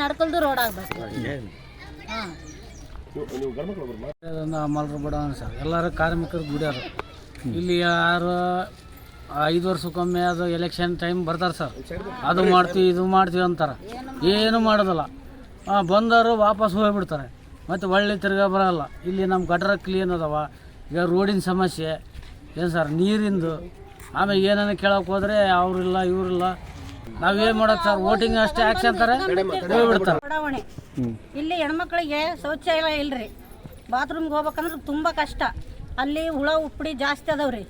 ನಡ್ಕಲ್ದು road ಆಗ್ಬೇಕು. ಮಲ್ರು ಬಡ sir. ಎಲ್ಲರೂ ಕಾರ್ಮಿಕರು ದುಡಿಯೋರು. ಇಲ್ಲಿ ಯಾರು ಐದು ವರ್ಷಕ್ಕೊಮ್ಮೆ ಅದು ಎಲೆಕ್ಷನ್ ಟೈಮ್ ಬರ್ತಾರೆ ಸರ್. ಅದು ಮಾಡ್ತೀವಿ, ಇದು ಮಾಡ್ತೀವಿ ಅಂತಾರೆ. ಏನು ಮಾಡೋದಿಲ್ಲ. ಬಂದವರು ವಾಪಸ್ ಹೋಗ್ಬಿಡ್ತಾರೆ. ಮತ್ತು ಒಳ್ಳೆ ತಿರ್ಗಾ ಬರೋಲ್ಲ. ಇಲ್ಲಿ ನಮ್ಮ ಗಟರ ಕ್ಲೀನ್ ಅದಾವ. ಈಗ ರೋಡಿನ ಸಮಸ್ಯೆ. ಏನು ಸರ್, ನೀರಿಂದು. ಆಮೇಲೆ ಏನೇನು ಕೇಳೋಕೆ ಹೋದರೆ ಅವರಿಲ್ಲ, ಇವರಿಲ್ಲ. ನಾವೇನು ಮಾಡೋದು ಸರ್? ವೋಟಿಂಗ್ ಅಷ್ಟೇ ಆಕ್ಷನ್ ಅಂತಾರೆ? ಬಡಾವಣೆ. ಇಲ್ಲಿ ಹೆಣ್ಮಕ್ಳಿಗೆ ಶೌಚಾಲಯ ಇಲ್ರಿ. ಬಾತ್ರೂಮ್ಗೆ ಹೋಗ್ಬೇಕಂದ್ರೆ ತುಂಬ ಕಷ್ಟ. ಅಲ್ಲಿ ಹುಳ ಉಪ್ಪಡಿ ಜಾಸ್ತಿ ಅದಾವ್ರಿ.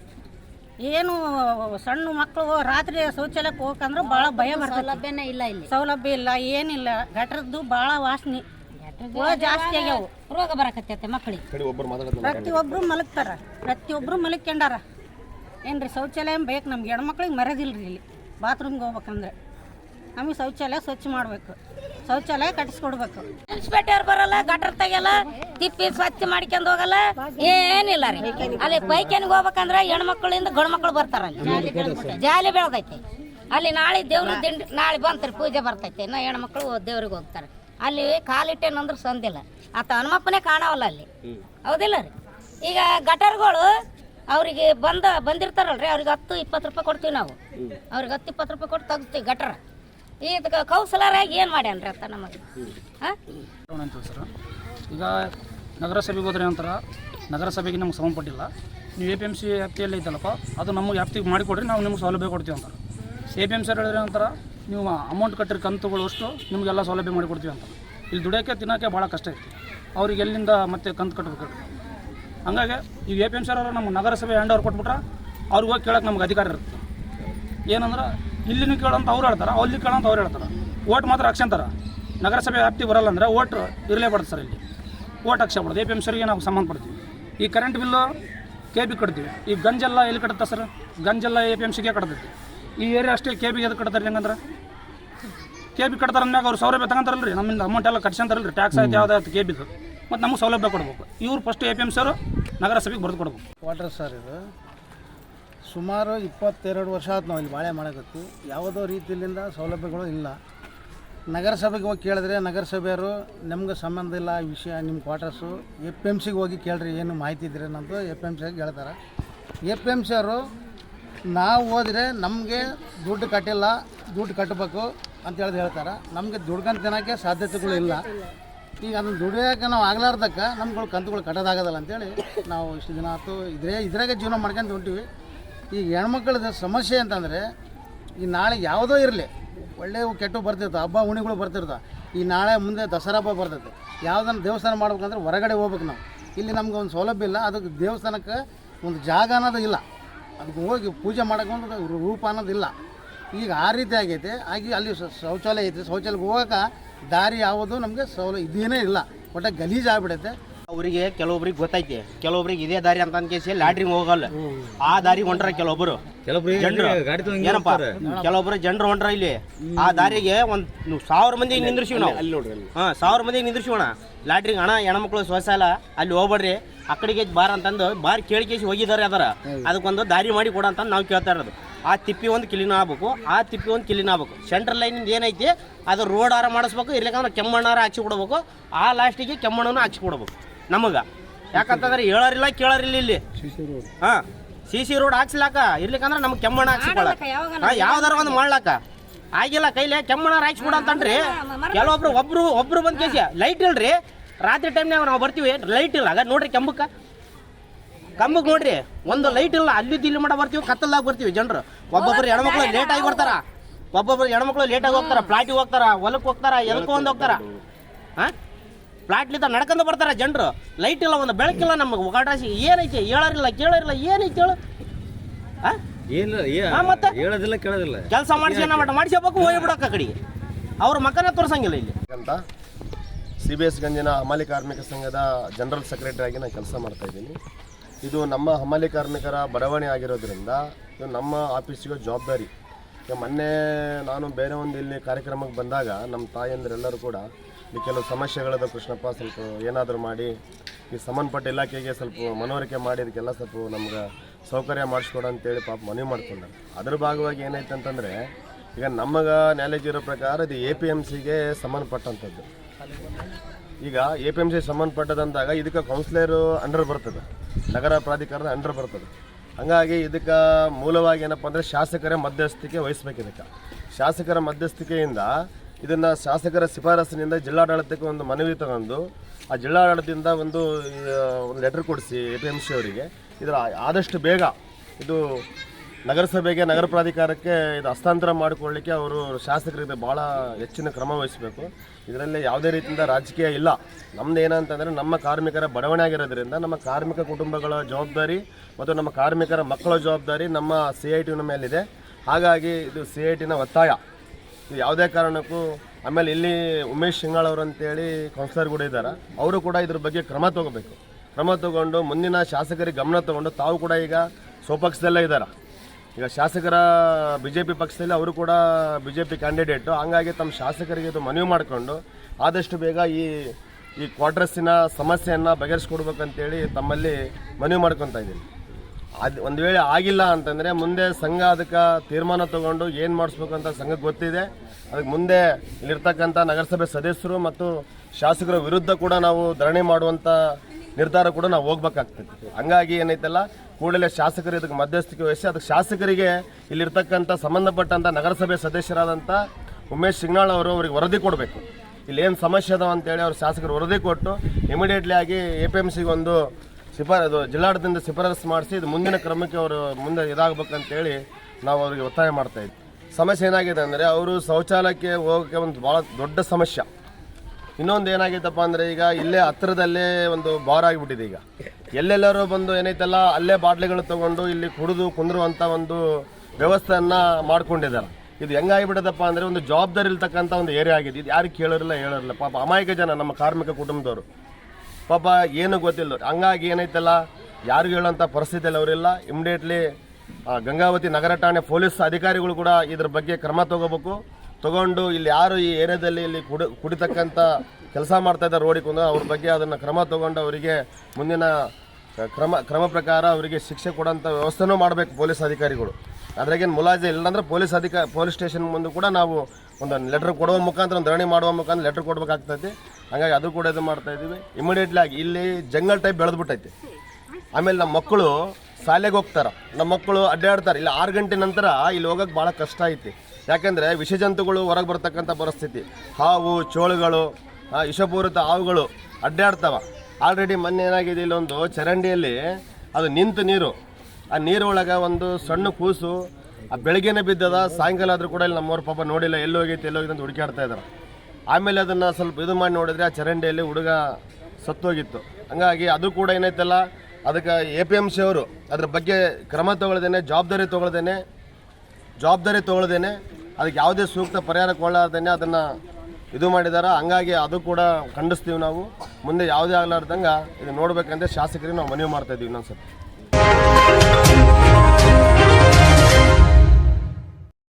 ಏನು ಸಣ್ಣ ಮಕ್ಕಳು ರಾತ್ರಿ ಶೌಚಾಲಯಕ್ಕೆ ಹೋಗಕಂದ್ರೆ ಭಾಳ ಭಯ ಬರ್ತದೆ ಸೌಲಭ್ಯನೇ ಇಲ್ಲ ಇಲ್ಲಿ. ಸೌಲಭ್ಯ ಇಲ್ಲ ಏನಿಲ್ಲ. ಗಟ್ರದ್ದು ಭಾಳ ವಾಸನೆ. ಹುಳ ಜಾಸ್ತಿ ಆಗ್ಯಾವ. ರೋಗ ಬರಕತ್ತೈತೆ ಮಕ್ಕಳಿಗೆ ಪ್ರತಿಯೊಬ್ರು ಮಲಗ್ತಾರ. ಪ್ರತಿಯೊಬ್ರು ಮಲಗ್ಕೊಂಡಾರ ಏನ್ರಿ ಶೌಚಾಲಯ ಬೇಕು ನಮ್ಗೆ? ಹೆಣ್ಮಕ್ಳಿಗೆ ಮರದಿಲ್ರಿ ಇಲ್ಲಿ. ಬಾತ್ರೂಮ್ಗೆ ಹೋಗ್ಬೇಕಂದ್ರೆ. ನಮಗೆ ಶೌಚಾಲಯ ಸ್ವಚ್ಛ ಮಾಡಬೇಕು. ಶೌಚಾಲಯ ಕಟ್ಟಿಸ್ಕೊಡ್ಬೇಕು. ಮುನ್ಸಿಪಾಲ್ಟಿಯವ್ರು ಬರಲ್ಲ ಗಟರ್ ತೆಗೆಯಲ್ಲ, ತಿಪ್ಪಿ ಸ್ವಚ್ಛ ಮಾಡ್ಕೊಂಡು ಹೋಗಲ್ಲ, ಏನಿಲ್ಲ ರೀ. ಅಲ್ಲಿ ಬೈಕೇನಿಗೆ ಹೋಗ್ಬೇಕಂದ್ರೆ ಹೆಣ್ಮಕ್ಳಿಂದ ಗಂಡು ಮಕ್ಳು ಬರ್ತಾರ ಅಲ್ಲಿ. ಜಾಲಿ ಬೆಳ್ದೈತಿ. ಅಲ್ಲಿ ನಾಳೆ ದೇವ್ರ ದಿಂಡ್, ನಾಳೆ ಬಂತ್ರಿ, ಪೂಜೆ ಬರ್ತೈತಿ. ನಾ ಹೆಣ್ಮಕ್ಳು ದೇವ್ರಿಗೆ ಹೋಗ್ತಾರೆ. ಅಲ್ಲಿ ಕಾಲಿಟ್ಟೇನಂದ್ರೆ ಸಂದಿಲ್ಲ. ಆತ ಹನುಮಪ್ಪನೇ ಕಾಣವಲ್ಲ ಅಲ್ಲಿ. ಹೌದಿಲ್ಲ ರೀ. ಈಗ ಗಟರ್ಗಳು ಅವರಿಗೆ ಬಂದ, ಬಂದಿರ್ತಾರಲ್ರಿ, ಅವ್ರಿಗೆ ಹತ್ತು, ಇಪ್ಪತ್ತು ರೂಪಾಯಿ ಕೊಡ್ತೀವಿ ನಾವು. ಅವ್ರಿಗೆ ಹತ್ತು, ಇಪ್ಪತ್ತು ರೂಪಾಯಿ ಕೊಟ್ಟು ತೆಗಿಸ್ತೀವಿ ಗಟರ. ಇದಕ್ಕೆ ಕೌನ್ಸಿಲರಾಗಿ ಏನು ಮಾಡ್ಯಾನ್ರಿ ಅಂತ ನಮಗೆ? ಹಾಂ? ಸರ್ ಈಗ ನಗರಸಭೆಗೆ ಹೋದ್ರೆ ನಂತರ ನಗರಸಭೆಗೆ ನಮ್ಗೆ ಸಂಬಂಧಪಟ್ಟಿಲ್ಲ ನೀವು ಎ ಪಿ ಎಂ ಸಿ ವ್ಯಾಪ್ತಿಯಲ್ಲಿ ಇದ್ದಲ್ಲಪ್ಪ, ಅದು ನಮಗೆ ವ್ಯಾಪ್ತಿಗೆ ಮಾಡಿಕೊಡ್ರಿ, ನಾವು ನಿಮ್ಗೆ ಸೌಲಭ್ಯ ಕೊಡ್ತೀವಿ ಅಂತ. ಎ ಪಿ ಎಂ ಸಿ ಹೇಳಿದ್ರೆ ನಂತರ ನೀವು ಅಮೌಂಟ್ ಕಟ್ಟಿರೋ ಕಂತುಗಳು ಅಷ್ಟು ನಿಮಗೆಲ್ಲ ಸೌಲಭ್ಯ ಮಾಡಿಕೊಡ್ತೀವಿ ಅಂತ. ಇಲ್ಲಿ ದುಡಿಯೋಕ್ಕೆ ತಿನ್ನೋಕೆ ಭಾಳ ಕಷ್ಟ ಐತಿ ಅವ್ರಿಗೆ ಎಲ್ಲಿಂದ ಮತ್ತೆ ಕಂತು ಕಟ್ಟಬೇಕು ಹಂಗಾಗಿ ಈಗ ಎ ಪಿ ಎಂ ಸಿ ಅವರು ನಮ್ಮ ನಗರಸಭೆ ಹ್ಯಾಂಡ್ ಓವರ್ ಕೊಟ್ಬಿಟ್ರೆ ಅವ್ರಿಗೆ ಹೋಗಿ ಕೇಳೋಕೆ ನಮ್ಗೆ ಅಧಿಕಾರ ಇರುತ್ತೆ. ಏನಂದ್ರೆ ಇಲ್ಲಿನೂ ಕೇಳೋಂತ ಅವ್ರು ಹೇಳ್ತಾರೆ, ಅಲ್ಲಿ ಕೇಳೋಂತ ಅವ್ರು ಹೇಳ್ತಾರೆ. ಓಟ್ ಮಾತ್ರ ಹಾಕ್ಸಂತಾರ ನಗರಸಭೆ ವ್ಯಾಪ್ತಿ ಬರಲ್ಲ ಅಂದರೆ ಓಟ್ ಇರಲೇಬಾರ್ದು ಸರ್ ಇಲ್ಲಿ. ಓಟ್ ಹಾಕ್ಸಬಾರ್ದು ಎ ಪಿ ಎಂ ಸರ್ಗೆ ನಾವು ಸಂಬಂಧಪಡ್ತೀವಿ. ಈ ಕರೆಂಟ್ ಬಿಲ್ಲು ಕೆ ಬಿ ಕಟ್ತೀವಿ. ಈ ಗಂಜೆಲ್ಲ ಎಲ್ಲಿ ಕಟ್ಟುತ್ತೆ ಸರ್? ಗಂಜೆಲ್ಲ ಎ ಪಿ ಎಂ ಸಿಗೆ ಕಟ್ತೈತಿ ಈ ಏರಿಯಾ ಅಷ್ಟೇ ಕೆ ಬಿಗೆ ಎದು ಕಟ್ತಾರೆ ಹೆಂಗಂದ್ರೆ? ಕೆ ಬಿ ಕಟ್ತಾರೆ ಅಂದಾಗ ಅವ್ರು ಸೌಲಭ್ಯ ರೀ ನಮ್ಮಿಂದ ಅಮೌಂಟ್ ಎಲ್ಲ ಕಟ್ಸಂತಾರಲ್ರಿ ಟ್ಯಾಕ್ಸ್ ಆಯ್ತು ಯಾವುದಾಯ್ತು ಕೆ ಬಿದು ಮತ್ತು ನಮಗೆ ಸೌಲಭ್ಯ ಕೊಡಬೇಕು. ಇವ್ರು first A P M sir ನಗರಸಭೆಗೆ ಬರೆದು ಕೊಡಬೇಕು. ವಾಟರ್ ಸರ್ ಇದು. ಸುಮಾರು ಇಪ್ಪತ್ತೆರಡು ವರ್ಷ ಆಯ್ತು ನಾವು ಇಲ್ಲಿ ಬಾಳೆ ಮಾಡಕತ್ತಿ. ಯಾವುದೋ ರೀತಿಯಿಂದ ಸೌಲಭ್ಯಗಳು ಇಲ್ಲ. ನಗರಸಭೆಗೆ ಹೋಗಿ ಕೇಳಿದ್ರೆ ನಗರಸಭೆಯವರು, ನಮ್ಗೆ ಸಂಬಂಧ ಇಲ್ಲ ಈ ವಿಷಯ ನಿಮ್ಮ ಕ್ವಾರ್ಟರ್ಸು ಪಿ ಎಂ ಸಿಗೆ ಹೋಗಿ ಕೇಳ್ರಿ, ಏನು ಮಾಹಿತಿ ಇದ್ರೆ ನಮ್ಮದು ಎ ಪಿ ಎಂ ಸಿಗೆ ಹೇಳ್ತಾರೆ. ಎ ಪಿ ಎಂ ಸಿ ಅವರು, ನಾವು ಹೋದರೆ ನಮಗೆ ದುಡ್ಡು ಕಟ್ಟಿಲ್ಲ, ದುಡ್ಡು ಕಟ್ಟಬೇಕು ಅಂತ ಹೇಳಿ ಹೇಳ್ತಾರೆ. ನಮಗೆ ದುಡ್ಕಂತ ತಿನ್ನೋಕ್ಕೆ ಸಾಧ್ಯತೆಗಳು ಇಲ್ಲ. ಈಗ ಅದನ್ನು ದುಡಿಯೋಕೆ ನಾವು ಆಗ್ಲಾರ್ದಕ್ಕೆ ನಮ್ಗಳು ಕಂತುಗಳು ಕಟ್ಟೋದಾಗದಲ್ಲ ಅಂತೇಳಿ ನಾವು ಇಷ್ಟು ದಿನ ಆಯ್ತು ಇದ್ರೇ ಇದ್ರಾಗೆ ಜೀವನ ಮಾಡ್ಕೊಂಡು ಹೊಂಟಿವಿ. ಈಗ ಹೆಣ್ಮಕ್ಳದ ಸಮಸ್ಯೆ ಅಂತಂದರೆ, ಈ ನಾಳೆ ಯಾವುದೋ ಇರಲಿ ಒಳ್ಳೆಯವು ಕೆಟ್ಟು ಬರ್ತಿರ್ತಾವೆ, ಹಬ್ಬ ಉಣಿಗಳು ಬರ್ತಿರ್ತಾವೆ, ಈ ನಾಳೆ ಮುಂದೆ ದಸರಾ ಹಬ್ಬ ಬರ್ತೈತೆ. ಯಾವುದನ್ನು ದೇವಸ್ಥಾನ ಮಾಡ್ಬೇಕಂದ್ರೆ ಹೊರಗಡೆ ಹೋಗ್ಬೇಕು ನಾವು. ಇಲ್ಲಿ ನಮ್ಗೆ ಒಂದು ಸೌಲಭ್ಯ ಇಲ್ಲ, ಅದಕ್ಕೆ ದೇವಸ್ಥಾನಕ್ಕೆ ಒಂದು ಜಾಗ ಅನ್ನೋದು ಇಲ್ಲ. ಅದಕ್ಕೆ ಹೋಗಿ ಪೂಜೆ ಮಾಡೋಕೆ ಒಂದು ರೂಪ ಅನ್ನೋದಿಲ್ಲ ಈಗ ಆ ರೀತಿ ಆಗೈತೆ. ಆಗಿ ಅಲ್ಲಿ ಶೌಚಾಲಯ ಐತೆ. ಶೌಚಾಲಯಕ್ಕೆ ಹೋಗೋಕೆ ದಾರಿ ಯಾವುದು ನಮಗೆ ಸೌಲ ಇದೇನೇ ಇಲ್ಲ. ಒಟ್ಟ ಗಲೀಜು ಆಗ್ಬಿಡುತ್ತೆ. ಅವರಿಗೆ ಕೆಲವೊಬ್ರಿಗೆ ಗೊತ್ತೈತಿ. ಕೆಲವೊಬ್ರಿಗೆ ಇದೇ ದಾರಿ ಅಂತ ಅನ್ಕೇಸಿ ಲ್ಯಾಟ್ರಿಂಗ್ ಹೋಗಲ್ಲ. ಆ ದಾರಿ ಹೊಂಟ್ರ ಕೆಲವೊಬ್ರು. ಜನರು. ಏನಪ್ಪ? ಕೆಲವೊಬ್ರು ಜನರು ಹೊಂಟ್ರ ಇಲ್ಲಿ. ಆ ದಾರಿಗೆ ಒಂದ್ ಸಾವಿರ ಮಂದಿ ನಿಂದ್ರಿಸಿವಿ ನಾವು. ಅಲ್ಲಿ ಹಾ ಸಾವಿರ ಮಂದಿ ನಿಂದ್ರಿಸಿವಣ ಲ್ಯಾಟ್ರಿಂಗ್ ಹಣ ಹೆಣ್ಮಕ್ಳು ಸ್ವಸಾಲ ಅಲ್ಲಿ ಹೋಗ್ಬೇಡ್ರಿ. ಆ ಕಡೆಗೆ ಬಾರ್ ಅಂತಂದು ಬಾರ್ ಕೇಳಿಕೇಸಿ ಹೋಗಿದ್ದಾರೆ ಅದರ. ಅದಕ್ಕೊಂದು ದಾರಿ ಮಾಡಿ ಕೊಡ ಅಂತ ನಾವು ಕೇಳ್ತಾ ಇರೋದು. ಆ ತಿಪ್ಪಿ ಒಂದು ಕಿಲಿನ ಆಗ್ಬೇಕು ಆ ತಿಪ್ಪಿ ಒಂದು ಕಿಲಿನ ಆಗ್ಬೇಕು. ಸೆಂಟ್ರಲ್ ಲೈನಿಂದ ಏನೈತಿ ಅದು ರೋಡ್ ಆರ ಮಾಡಿಸ್ಬೇಕು ಇರ್ಲಿಕ್ಕಂದ್ರೆ ಕೆಮ್ಮಣ್ಣಾರ ಹಾಕ್ಸಿ ಕೊಡ್ಬೇಕು. ಆ ಲಾಸ್ಟಿಗೆ ಕೆಮ್ಮಣ್ಣನ ಹಾಕ್ಸಿ ಕೊಡ್ಬೇಕು ನಮಗೆ. ಯಾಕಂತಂದ್ರೆ ಹೇಳೋರಿಲ್ಲ ಕೇಳೋರಿಲ್ಲ ಇಲ್ಲಿ. ಹಾಂ ಸಿ ಸಿ ರೋಡ್ ಹಾಕ್ಸ್ಲಾಕ ಇರ್ಲಿಕ್ಕಂದ್ರೆ ನಮ್ಗೆ ಕೆಮ್ಮಣ್ಣ ಹಾಕ್ಸಿಕೊಳಕ ಯಾವ್ದಾರ ಒಂದು ಮಾಡ್ಲಾಕ. ಆಗಿಲ್ಲ ಕೈಲಿ ಕೆಮ್ಮಣ್ಣಾರ ಹಾಕ್ಸಿ ಕೊಡ ಅಂತನ್ರಿ ಕೆಲವೊಬ್ರು ಒಬ್ರು ಒಬ್ರು ಬಂದ್ ಕೇಸಿ ಲೈಟ್ ಇಲ್ರಿ. ರಾತ್ರಿ ಟೈಮ್ನಾಗ ನಾವು ಬರ್ತೀವಿ ಲೈಟ್ ಇಲ್ಲ. ಆಗ ನೋಡ್ರಿ ಕೆಂಬಕ್ಕೆ. ಕಂಬಕ್ಕೆ ನೋಡ್ರಿ ಒಂದು ಲೈಟ್ ಇಲ್ಲ ಅಲ್ಲಿ ಇಲ್ಲಿ ಮಾಡ ಬರ್ತೀವಿ ಕತ್ತಲ್ದಾಗ ಬರ್ತೀವಿ ಜನರು. ಒಬ್ಬೊಬ್ರು ಹೆಣ್ಮಕ್ಳು ಲೇಟ್ ಆಗಿ ಬರ್ತಾರ. ಒಬ್ಬೊಬ್ರು ಹೆಣ್ಮಕ್ಳು ಲೇಟ್ ಆಗಿ ಹೋಗ್ತಾರ ಪ್ಲಾಟಿಗೆ ಹೋಗ್ತಾರ ಹೊಲಕ್ಕೆ ಹೋಗ್ತಾರ ಎದಕ್ಕೋ ಒಂದು ಹೋಗ್ತಾರ? ಹಾ ಪ್ಲಾಟ್ಲಿಂದ ನಡ್ಕೊಂಡು ಬರ್ತಾರ ಜನರು. ಲೈಟ್ ಇಲ್ಲ ಒಂದು ಬೆಳಕಿಲ್ಲ ನಮಗೆ ಒಗಾಟಾಸಿ ಏನೈತಿ? ಹೇಳೋರಿಲ್ಲ ಕೇಳೋರಿಲ್ಲ ಏನೈತಿ ಹೇಳು? ಹಾ ಏನಿಲ್ಲ ಮತ್ತೆ? ಹೇಳೋದಿಲ್ಲ ಕೇಳೋದಿಲ್ಲ. ಕೆಲಸ ಮಾಡಿಸಿ ಮಟ್ಟ ಮಾಡಿಸ್ಬೇಕು ಹೋಗಿ ಬಿಡೋಕೆ ಆ ಕಡೆಗೆ. ಅವ್ರ ಮಕ್ಕನ ತೋರ್ಸಂಗಿಲ್ಲ ಇಲ್ಲಿ. ಅಂತ ಸಿ ಬಿ ಎಸ್ ಗಂಜಿನ ಹಮಾಲಿ ಕಾರ್ಮಿಕ ಸಂಘದ ಜನರಲ್ ಸೆಕ್ರೆಟರಿ ಆಗಿ ನಾನು ಕೆಲಸ ಮಾಡ್ತಾ ಇದ್ದೀನಿ. ಇದು ನಮ್ಮ ಹಮಾಲಿ ಕಾರ್ಮಿಕರ ಬಡಾವಣೆ ಆಗಿರೋದ್ರಿಂದ ಇದು ನಮ್ಮ ಆಫೀಸಿಗೆ ಜವಾಬ್ದಾರಿ. ಮೊನ್ನೆ ನಾನು ಬೇರೆ ಒಂದು ಇಲ್ಲಿ ಕಾರ್ಯಕ್ರಮಕ್ಕೆ ಬಂದಾಗ ನಮ್ಮ ತಾಯಂದಿರೆಲ್ಲರೂ ಕೂಡ ಈ ಕೆಲವು ಸಮಸ್ಯೆಗಳದ ಕೃಷ್ಣಪ್ಪ, ಸ್ವಲ್ಪ ಏನಾದರೂ ಮಾಡಿ, ಈ ಸಂಬಂಧಪಟ್ಟ ಇಲಾಖೆಗೆ ಸ್ವಲ್ಪ ಮನವರಿಕೆ ಮಾಡಿ, ಇದಕ್ಕೆಲ್ಲ ಸ್ವಲ್ಪ ನಮ್ಗೆ ಸೌಕರ್ಯ ಮಾಡಿಸ್ಕೊಡು ಅಂತೇಳಿ ಪಾಪ ಮನವಿ ಮಾಡ್ಕೊಂಡೆ ಅದ್ರ ಭಾಗವಾಗಿ ಏನಾಯ್ತು ಅಂತಂದರೆ, ಈಗ ನಮಗೆ ನಾಲೆಜ್ ಇರೋ ಪ್ರಕಾರ ಇದು ಎ ಪಿ ಎಂ ಸಿಗೆ ಸಂಬಂಧಪಟ್ಟಂಥದ್ದು. ಈಗ ಎ ಪಿ ಎಂ ಸಿ ಸಂಬಂಧಪಟ್ಟದಂದಾಗ ಇದಕ್ಕೆ ಕೌನ್ಸಿಲರು ಅಂಡರ್ ಬರ್ತದೆ. ನಗರ ಪ್ರಾಧಿಕಾರದ ಅಂಡರ್ ಬರ್ತದೆ. ಹಾಗಾಗಿ ಇದಕ್ಕೆ ಮೂಲವಾಗಿ ಏನಪ್ಪ ಅಂದರೆ ಶಾಸಕರ ಮಧ್ಯಸ್ಥಿಕೆ ವಹಿಸ್ಬೇಕು ಇದಕ್ಕೆ. ಶಾಸಕರ ಮಧ್ಯಸ್ಥಿಕೆಯಿಂದ ಇದನ್ನು ಶಾಸಕರ ಶಿಫಾರಸಿನಿಂದ ಜಿಲ್ಲಾಡಳಿತಕ್ಕೆ ಒಂದು ಮನವಿ ತಗೊಂಡು, ಆ ಜಿಲ್ಲಾಡಳಿತದಿಂದ ಒಂದು ಒಂದು ಲೆಟರ್ ಕೊಡಿಸಿ ಎ ಪಿ ಎಂ ಸಿ ಅವರಿಗೆ. ಇದರ ಆದಷ್ಟು ಬೇಗ ಇದು ನಗರಸಭೆಗೆ, ನಗರ ಪ್ರಾಧಿಕಾರಕ್ಕೆ ಇದು ಹಸ್ತಾಂತರ ಮಾಡಿಕೊಳ್ಳಿಕ್ಕೆ ಅವರು ಶಾಸಕರಿಗೆ ಭಾಳ ಹೆಚ್ಚಿನ ಕ್ರಮ ವಹಿಸಬೇಕು. ಇದರಲ್ಲಿ ಯಾವುದೇ ರೀತಿಯಿಂದ ರಾಜಕೀಯ ಇಲ್ಲ. ನಮ್ದು ಏನಂತಂದರೆ ನಮ್ಮ ಕಾರ್ಮಿಕರ ಬಡವಣೆ ಆಗಿರೋದ್ರಿಂದ ನಮ್ಮ ಕಾರ್ಮಿಕ ಕುಟುಂಬಗಳ ಜವಾಬ್ದಾರಿ ಮತ್ತು ನಮ್ಮ ಕಾರ್ಮಿಕರ ಮಕ್ಕಳ ಜವಾಬ್ದಾರಿ ನಮ್ಮ ಸಿ ಐ ಟಿನ ಮೇಲಿದೆ. ಹಾಗಾಗಿ ಇದು ಸಿ ಐ ಟಿನ ಒತ್ತಾಯ. ಇದು ಯಾವುದೇ ಕಾರಣಕ್ಕೂ ಆಮೇಲೆ ಇಲ್ಲಿ ಉಮೇಶ್ ಶಿಂಗಾಳ್ ಅವರು ಅಂತೇಳಿ ಕೌನ್ಸಿಲರ್ ಕೂಡ ಇದ್ದಾರೆ. ಅವರು ಕೂಡ ಇದ್ರ ಬಗ್ಗೆ ಕ್ರಮ ತಗೋಬೇಕು. ಕ್ರಮ ತಗೊಂಡು ಮುಂದಿನ ಶಾಸಕರಿಗೆ ಗಮನ ತಗೊಂಡು ತಾವು ಕೂಡ ಈಗ ಸ್ವಪಕ್ಷದಲ್ಲೇ ಇದ್ದಾರೆ? ಈಗ ಶಾಸಕರ ಬಿ ಜೆ ಪಿ ಪಕ್ಷದಲ್ಲಿ ಅವರು ಕೂಡ ಬಿ ಜೆ ಕ್ಯಾಂಡಿಡೇಟು ಹಂಗಾಗಿ ತಮ್ಮ ಶಾಸಕರಿಗೆ ಇದು ಮನವಿ ಮಾಡಿಕೊಂಡು ಆದಷ್ಟು ಬೇಗ ಈ ಈ ಕ್ವಾರ್ಟರ್ಸಿನ ಸಮಸ್ಯೆಯನ್ನು ಬಗೆಹರಿಸ್ಕೊಡ್ಬೇಕಂತೇಳಿ ತಮ್ಮಲ್ಲಿ ಮನವಿ ಮಾಡ್ಕೊತಾ ಇದ್ದೀನಿ. ಅದು ಒಂದು ವೇಳೆ ಆಗಿಲ್ಲ ಅಂತಂದರೆ ಮುಂದೆ ಸಂಘ ಅದಕ್ಕೆ ತೀರ್ಮಾನ ತಗೊಂಡು ಏನು ಅಂತ ಸಂಘಕ್ಕೆ ಗೊತ್ತಿದೆ. ಅದಕ್ಕೆ ಮುಂದೆ ಇಲ್ಲಿರ್ತಕ್ಕಂಥ ನಗರಸಭೆ ಸದಸ್ಯರು ಮತ್ತು ಶಾಸಕರ ವಿರುದ್ಧ ಕೂಡ ನಾವು ಧರಣಿ ಮಾಡುವಂಥ ನಿರ್ಧಾರ ಕೂಡ ನಾವು ಹೋಗ್ಬೇಕಾಗ್ತೈತಿ ಹಂಗಾಗಿ ಏನೈತಲ್ಲ ಕೂಡಲೇ ಶಾಸಕರು ಇದಕ್ಕೆ ಮಧ್ಯಸ್ಥಿಕೆ ವಹಿಸಿ, ಅದಕ್ಕೆ ಶಾಸಕರಿಗೆ ಇಲ್ಲಿರ್ತಕ್ಕಂಥ ಸಂಬಂಧಪಟ್ಟಂಥ ನಗರಸಭೆ ಸದಸ್ಯರಾದಂಥ ಉಮೇಶ್ ಸಿಂಗ್ನಾಳ್ ಅವರು ಅವ್ರಿಗೆ ವರದಿ ಕೊಡಬೇಕು. ಇಲ್ಲಿ ಏನು ಸಮಸ್ಯೆ ಅದಾವ ಅಂತೇಳಿ ಅವ್ರ ಶಾಸಕರು ವರದಿ ಕೊಟ್ಟು ಇಮಿಡಿಯೇಟ್ಲಿ ಆಗಿ ಎ ಪಿ ಎಂ ಸಿಗೆ ಒಂದು ಶಿಫಾರ, ಅದು ಜಿಲ್ಲಾಡಳಿತದಿಂದ ಶಿಫಾರಸು ಮಾಡಿಸಿ ಇದು ಮುಂದಿನ ಕ್ರಮಕ್ಕೆ ಅವರು ಮುಂದೆ ಇದಾಗಬೇಕಂತೇಳಿ ನಾವು ಅವರಿಗೆ ಒತ್ತಾಯ ಮಾಡ್ತಾ ಇದ್ವಿ. ಸಮಸ್ಯೆ ಏನಾಗಿದೆ ಅಂದರೆ ಅವರು ಶೌಚಾಲಯಕ್ಕೆ ಹೋಗೋಕ್ಕೆ ಒಂದು ಭಾಳ ದೊಡ್ಡ ಸಮಸ್ಯೆ. ಇನ್ನೊಂದು ಏನಾಗಿತ್ತಪ್ಪ ಅಂದರೆ ಈಗ ಇಲ್ಲೇ ಹತ್ತಿರದಲ್ಲೇ ಒಂದು ಬಾರ್ ಆಗಿಬಿಟ್ಟಿದೆ ಈಗ. ಎಲ್ಲೆಲ್ಲರೂ ಬಂದು ಏನೈತಲ್ಲ, ಅಲ್ಲೇ ಬಾಟ್ಲಿಗಳು ತಗೊಂಡು ಇಲ್ಲಿ ಕುಡಿದು ಕುಂದಿರುವಂಥ ಒಂದು ವ್ಯವಸ್ಥೆಯನ್ನು ಮಾಡ್ಕೊಂಡಿದ್ದಾರೆ. ಇದು ಹೆಂಗಾಗಿಬಿಡದಪ್ಪ ಅಂದರೆ ಒಂದು ಜವಾಬ್ದಾರಿ ಇರ್ತಕ್ಕಂಥ ಒಂದು ಏರಿಯಾ ಆಗಿದೆ. ಇದು ಯಾರು ಕೇಳೋರಿಲ್ಲ, ಹೇಳೋರಿಲ್ಲ. ಪಾಪ ಅಮಾಯಕ ಜನ ನಮ್ಮ ಕಾರ್ಮಿಕ ಕುಟುಂಬದವರು. ಪಾಪ ಏನು ಗೊತ್ತಿಲ್ಲ ಹಂಗಾಗಿ ಏನೈತಲ್ಲ, ಯಾರಿಗೂ ಹೇಳೋಂಥ ಪರಿಸ್ಥಿತಿಯಲ್ಲಿ ಅವರಿಲ್ಲ. ಇಮಿಡಿಯೇಟ್ಲಿ ಗಂಗಾವತಿ ನಗರ ಠಾಣೆ ಪೊಲೀಸ್ ಅಧಿಕಾರಿಗಳು ಕೂಡ ಇದ್ರ ಬಗ್ಗೆ ಕ್ರಮ ತಗೋಬೇಕು. ತಗೊಂಡು ಇಲ್ಲಿ ಯಾರು ಈ ಏರಿಯಾದಲ್ಲಿ ಇಲ್ಲಿ ಕುಡಿ ಕುಡಿತಕ್ಕಂಥ ಕೆಲಸ ಮಾಡ್ತಾ ಇದ್ದಾರೆ ರೋಡಿಗೆ ಅವ್ರ ಬಗ್ಗೆ ಅದನ್ನು ಕ್ರಮ ತಗೊಂಡು ಅವರಿಗೆ ಮುಂದಿನ ಕ್ರಮ ಕ್ರಮ ಪ್ರಕಾರ ಅವರಿಗೆ ಶಿಕ್ಷೆ ಕೊಡೋಂಥ ವ್ಯವಸ್ಥೆನೂ ಮಾಡಬೇಕು ಪೊಲೀಸ್ ಅಧಿಕಾರಿಗಳು. ಅದ್ರಾಗೇನು ಮುಲಾಜೆ ಇಲ್ಲಾಂದ್ರೆ ಪೊಲೀಸ್ ಅಧಿಕ, ಪೊಲೀಸ್ ಸ್ಟೇಷನ್ ಮುಂದೆ ಕೂಡ ನಾವು ಒಂದು ಲೆಟರ್ ಕೊಡುವ ಮುಖಾಂತರ, ಒಂದು ಧರಣಿ ಮಾಡುವ ಮುಖಾಂತರ ಲೆಟರ್ ಕೊಡಬೇಕಾಗ್ತೈತಿ. ಹಾಗಾಗಿ ಅದು ಕೂಡ ಇದು ಮಾಡ್ತಾ ಇದ್ದೀವಿ. ಇಮಿಡಿಯೇಟ್ಲಿ ಆಗಿ ಇಲ್ಲಿ ಜಂಗಲ್ ಟೈಪ್ ಬೆಳೆದ್ಬಿಟ್ಟೈತಿ ಆಮೇಲೆ ನಮ್ಮ ಮಕ್ಕಳು ಶಾಲೆಗೆ ಹೋಗ್ತಾರೆ. ನಮ್ಮ ಮಕ್ಕಳು ಅಡ್ಡಾಡ್ತಾರೆ. ಇಲ್ಲಿ ಆರು ಗಂಟೆ ನಂತರ ಇಲ್ಲಿ ಹೋಗೋಕೆ ಭಾಳ ಕಷ್ಟ ಐತಿ. ಯಾಕೆಂದರೆ ವಿಷಜಂತುಗಳು ಹೊರಗೆ ಬರ್ತಕ್ಕಂಥ ಪರಿಸ್ಥಿತಿ. ಹಾವು, ಚೋಳುಗಳು ವಿಷಪೂರಿತ ಹಾವುಗಳು ಅಡ್ಡಾಡ್ತಾವ. ಆಲ್ರೆಡಿ ಮೊನ್ನೆ ಏನಾಗಿದೆ ಇಲ್ಲೊಂದು ಚರಂಡಿಯಲ್ಲಿ ಅದು ನಿಂತು ನೀರು. ಆ ನೀರೊಳಗೆ ಒಂದು ಸಣ್ಣ ಕೂಸು, ಆ ಬೆಳಗ್ಗೆನೇ ಬಿದ್ದದ, ಸಾಯಂಕಾಲ ಆದರೂ ಕೂಡ ಇಲ್ಲಿ ನಮ್ಮವ್ರ ಪಾಪ ನೋಡಿಲ್ಲ, ಎಲ್ಲಿ ಎಲ್ಲೋಗಿದೆ ಅಂತ ಹುಡುಕಾಡ್ತಾ ಇದ್ದಾರೆ ಆಮೇಲೆ ಅದನ್ನು ಸ್ವಲ್ಪ ಇದು ಮಾಡಿ ನೋಡಿದ್ರೆ ಆ ಚರಂಡಿಯಲ್ಲಿ ಹುಡುಗ ಸತ್ತೋಗಿತ್ತು. ಹಂಗಾಗಿ ಅದು ಕೂಡ ಏನೈತಲ್ಲ ಅದಕ್ಕೆ ಎ ಪಿ ಎಂ ಸಿ ಅವರು ಅದ್ರ ಬಗ್ಗೆ ಕ್ರಮ ತಗೊಳ್ದೇನೆ, ಜವಾಬ್ದಾರಿ ತೊಗೊಳ್ದೇನೆ, ಜವಾಬ್ದಾರಿ ತಗೊಳ್ದೇನೆ ಅದಕ್ಕೆ ಯಾವುದೇ ಸೂಕ್ತ ಪರಿಹಾರ ಕೊಡಲಾರ್ದೇ ಅದನ್ನು ಇದು ಮಾಡಿದಾರ. ಹಂಗಾಗಿ ಅದು ಕೂಡ ಖಂಡಿಸ್ತೀವಿ ನಾವು. ಮುಂದೆ ಯಾವುದೇ ಆಗ್ಲಾರ್ದಂಗೆ ಇದು ನೋಡ್ಬೇಕಂತ ಶಾಸಕರಿಗೆ ನಾವು ಮನವಿ ಮಾಡ್ತಾ ಇದ್ದೀವಿ ಇನ್ನೊಂದ್ಸತಿ